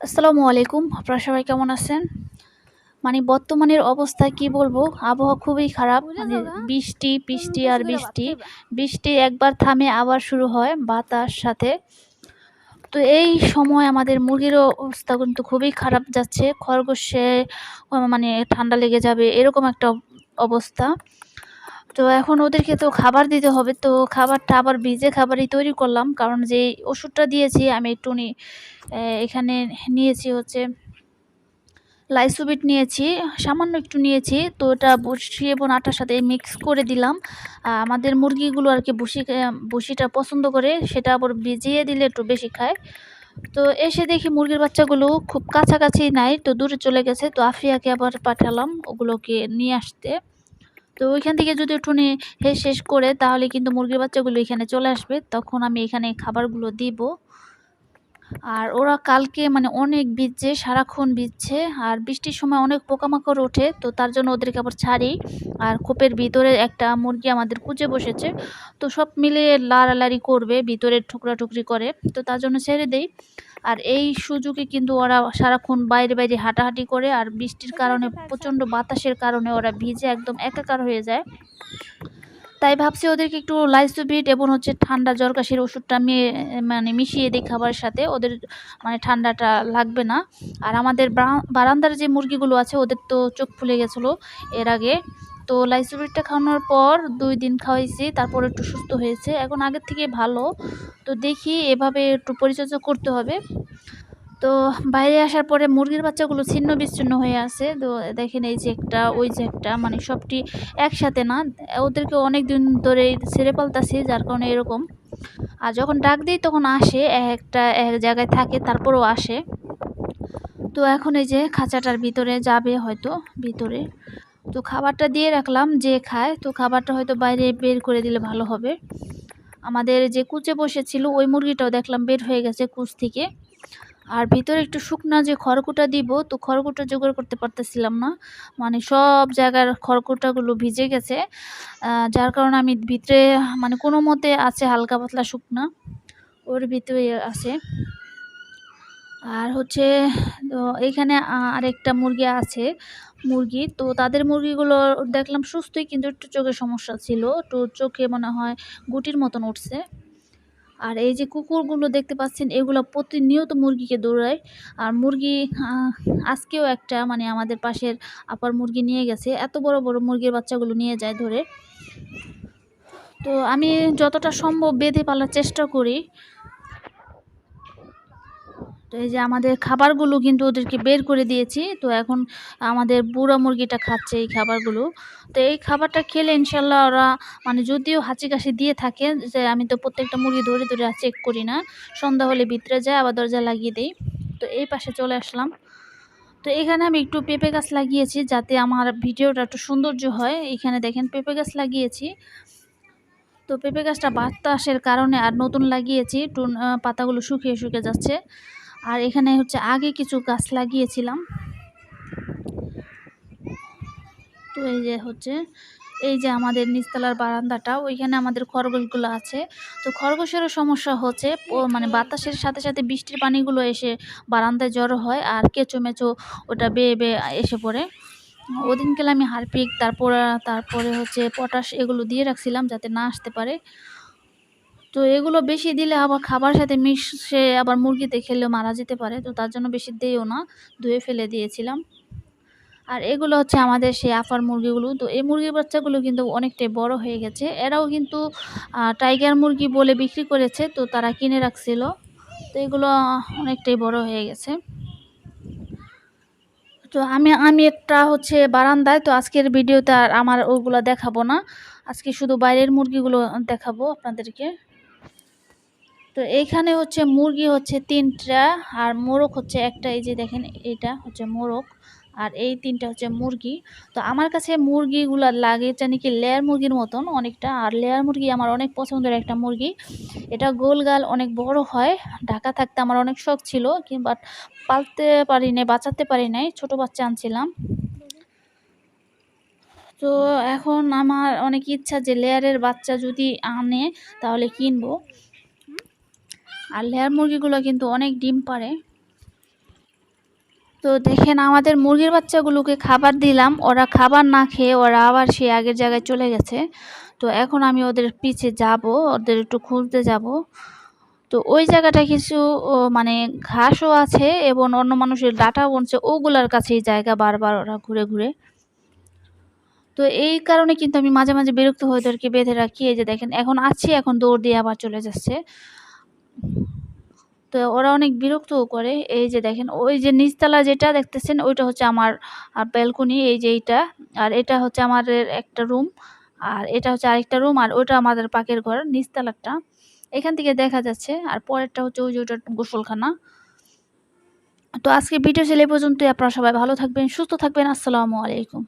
আসসালামু আলাইকুম। আপনারা সবাই কেমন আছেন? মানে বর্তমানের অবস্থা কি বলব? আবহাওয়া খুবই খারাপ। মানে বৃষ্টি বৃষ্টি আর বৃষ্টি। বৃষ্টি একবার থামে আবার শুরু হয় বাতাস সাথে। তো এই সময় আমাদের মুরগিরও অবস্থা কিন্তু খুবই খারাপ যাচ্ছে। খরগোশে মানে ঠান্ডা লেগে যাবে এরকম একটা অবস্থা। তো এখন ওদেরকে তো খাবার দিতে হবে, তো খাবারটা আবার ভিজে খাবারই তৈরি করলাম। কারণ যে ওষুধটা দিয়েছি, আমি একটু এখানে নিয়েছি হচ্ছে লাইসোবিট নিয়েছি, সামান্য একটু নিয়েছি। তো ওটা বসি এবং আটার সাথে মিক্স করে দিলাম। আমাদের মুরগিগুলো আর কি বসি বসিটা পছন্দ করে, সেটা আবার ভিজিয়ে দিলে একটু বেশি খায়। তো এসে দেখি মুরগির বাচ্চাগুলো খুব কাছাকাছি নাই, তো দূরে চলে গেছে। তো আফিয়াকে আবার পাঠালাম ওগুলোকে নিয়ে আসতে। তো ওইখান থেকে যদি হে শেষ করে, তাহলে কিন্তু মুরগির বাচ্চাগুলো এখানে চলে আসবে। তখন আমি এখানে খাবারগুলো দিব। আর ওরা কালকে মানে অনেক ভিজছে, সারাক্ষণ ভিজছে। আর বৃষ্টির সময় অনেক পোকামাকড় ওঠে, তো তার জন্য ওদেরকে আবার ছাড়ি। আর খোপের ভিতরে একটা মুরগি আমাদের কুচে বসেছে। তো সব মিলিয়ে লাড়ালাড়ি করবে ভিতরে ঠুকরা টুকরি করে। তো তার জন্য ছেড়ে দেই। আর এই সুযোগে কিন্তু ওরা সারাক্ষণ বাইরে বাইরে হাঁটাহাঁটি করে আর বৃষ্টির কারণে, প্রচণ্ড বাতাসের কারণে ওরা ভিজে একদম একাকার হয়ে যায়। তাই ভাবছি ওদেরকে একটু লাইসোভিট এবং হচ্ছে ঠান্ডা জ্বর কাশির ওষুধটা মানে মিশিয়ে দিই খাবারের সাথে। ওদের মানে ঠান্ডাটা লাগবে না। আর আমাদের বারান্দার যে মুরগিগুলো আছে, ওদের তো চোখ ফুলে গেছিল এর আগে। তো লাইসোভিটটা খাওয়ানোর পর দুই দিন খাওয়াইছি, তারপর একটু সুস্থ হয়েছে। এখন আগের থেকে ভালো। তো দেখি এভাবে একটু পরিচর্যা করতে হবে। তো বাইরে আসার পরে মুরগির বাচ্চাগুলো ছিন্ন বিচ্ছিন্ন হয়ে আছে। তো দেখেন এই যে একটা, ওই যে একটা মানে সবটি একসাথে না। ওদেরকে অনেক দিন ধরে ছেড়ে পালতাছি, যার কারণে এরকম। আর যখন ডাক দিই, তখন আসে একটা, এক জায়গায় থাকে, তারপরও আসে। তো এখন এই যে খাঁচাটার ভিতরে যাবে হয়তো, ভিতরে। তো খাবারটা দিয়ে রাখলাম, যে খায়, তো খাবারটা হয়তো বাইরে বের করে দিলে ভালো হবে। আমাদের যে কুচে বসেছিল, ওই মুরগিটাও দেখলাম বের হয়ে গেছে কুচ থেকে। আর ভিতরে একটু শুকনা যে খড়কুটা দিব, তো খড়কুটা জোগাড় করতে পারতেছিলাম না। মানে সব জায়গার খড়কুটাগুলো ভিজে গেছে। যার কারণে আমি ভিতরে মানে কোনো মতে আছে হালকা পাতলা শুকনা, ওর ভিতরে আছে। আর হচ্ছে, তো এইখানে আরেকটা মুরগি আছে, মুরগি। তো তাদের মুরগিগুলো দেখলাম সুস্থই কিন্তু একটু চোখের সমস্যা ছিল। তো চোখে মনে হয় গুটির মতন উঠছে। আর এই যে কুকুরগুলো দেখতে পাচ্ছেন, এগুলো প্রতিনিয়ত মুরগিকে দৌড়ায়। আর মুরগি আজকেও একটা মানে আমাদের পাশের আপার মুরগি নিয়ে গেছে। এত বড় বড় মুরগির বাচ্চাগুলো নিয়ে যায় ধরে। তো আমি যতটা সম্ভব বেঁধে পালার চেষ্টা করি। তো এই যে আমাদের খাবারগুলো কিন্তু ওদেরকে বের করে দিয়েছি, তো এখন আমাদের বুড়া মুরগিটা খাচ্ছে এই খাবারগুলো। তো এই খাবারটা খেলে ইনশাল্লাহ ওরা মানে যদিও হাঁচি কাশি দিয়ে থাকে, যে আমি তো প্রত্যেকটা মুরগি ধরে ধরে চেক করি না, সন্ধ্যা হলে ভিতরে যায়, আবার দরজা লাগিয়ে দিই। তো এই পাশে চলে আসলাম। তো এখানে আমি একটু পেঁপে গাছ লাগিয়েছি যাতে আমার ভিডিওটা একটু সৌন্দর্য হয়। এখানে দেখেন পেঁপে গাছ লাগিয়েছি। তো পেঁপে গাছটা বাতাসের কারণে আর নতুন লাগিয়েছি টুন পাতাগুলো শুকিয়ে শুকিয়ে যাচ্ছে। আর এখানে হচ্ছে আগে কিছু গাছ লাগিয়েছিলাম। তো এই যে হচ্ছে, এই যে আমাদের নিচতলার বারান্দাটা, ওইখানে আমাদের খরগোশগুলো আছে। তো খরগোশেরও সমস্যা হচ্ছে মানে বাতাসের সাথে সাথে বৃষ্টির পানিগুলো এসে বারান্দায় জড়ো হয় আর কেঁচো মেচো ওটা বেয়ে বেয়ে এসে পড়ে। ওদিনকালে আমি হারপিক, তারপর, তারপরে হচ্ছে পটাশ এগুলো দিয়ে রাখছিলাম যাতে না আসতে পারে। তো এগুলো বেশি দিলে আবার খাবার সাথে মিশে আবার মুরগিতে খেলেও মারা যেতে পারে। তো তার জন্য বেশি দিয়েও না, ধুয়ে ফেলে দিয়েছিলাম। আর এগুলো হচ্ছে আমাদের সেই আফার মুরগিগুলো। তো এই মুরগির বাচ্চাগুলো কিন্তু অনেকটাই বড় হয়ে গেছে। এরাও কিন্তু টাইগার মুরগি বলে বিক্রি করেছে, তো তারা কিনে রাখছিল। তো এগুলো অনেকটাই বড় হয়ে গেছে। তো আমি আমি একটা হচ্ছে বারান্দায়, তো আজকের ভিডিওতে আর আমার ওগুলো দেখাবো না। আজকে শুধু বাইরের মুরগিগুলো দেখাবো আপনাদেরকে। তো এইখানে হচ্ছে মুরগি হচ্ছে তিনটা আর মোরগ হচ্ছে একটা। এই যে দেখেন এটা হচ্ছে মোরগ আর এই তিনটা হচ্ছে মুরগি। তো আমার কাছে মুরগিগুলো লাগে জানি কি লেয়ার মুরগির মতন অনেকটা। আর লেয়ার মুরগি আমার অনেক পছন্দের একটা মুরগি। এটা গোল গাল অনেক বড় হয়। ঢাকা থাকতে আমার অনেক শখ ছিল, কিংবা পালতে পারি নাই, বাঁচাতে পারি নাই। ছোটো বাচ্চা আনছিলাম। তো এখন আমার অনেক ইচ্ছা যে লেয়ারের বাচ্চা যদি আনে, তাহলে কিনবো। আর লেয়ার মুরগিগুলো কিন্তু অনেক ডিম পারে তো দেখেন আমাদের মুরগির বাচ্চাগুলোকে খাবার দিলাম। ওরা খাবার না খেয়ে ওরা আবার সেই আগের জায়গায় চলে গেছে। তো এখন আমি ওদের পিছে যাব, ওদের একটু খুঁজতে যাব। তো ওই জায়গাটা কিছু মানে ঘাসও আছে এবং অন্য মানুষের ডাটা বনছে। ওগুলার কাছেই জায়গা বারবার ওরা ঘুরে ঘুরে। তো এই কারণে কিন্তু আমি মাঝে মাঝে বিরক্ত হয়ে ওদেরকে বেঁধে রাখি। এই যে দেখেন, এখন আছি, এখন দৌড় দিয়ে আবার চলে যাচ্ছে। তো ওরা অনেক বিরক্তও করে। এই যে দেখেন, ওই যে নিচতলা যেটা দেখতেছেন, ওইটা হচ্ছে আমার ব্যালকনি এই যে এইটা। আর এটা হচ্ছে আমাদের একটা রুম আর এটা হচ্ছে আরেকটা রুম আর ওইটা আমাদের পাকের ঘর, নিচতলাটা। এখান থেকে দেখা যাচ্ছে, আর পরেরটা হচ্ছে ওই যে ওইটা গোসলখানা। তো আজকে ভিডিও ছিল এই পর্যন্তই, আপনারা সবাই ভালো থাকবেন, সুস্থ থাকবেন, আসসালামু আলাইকুম।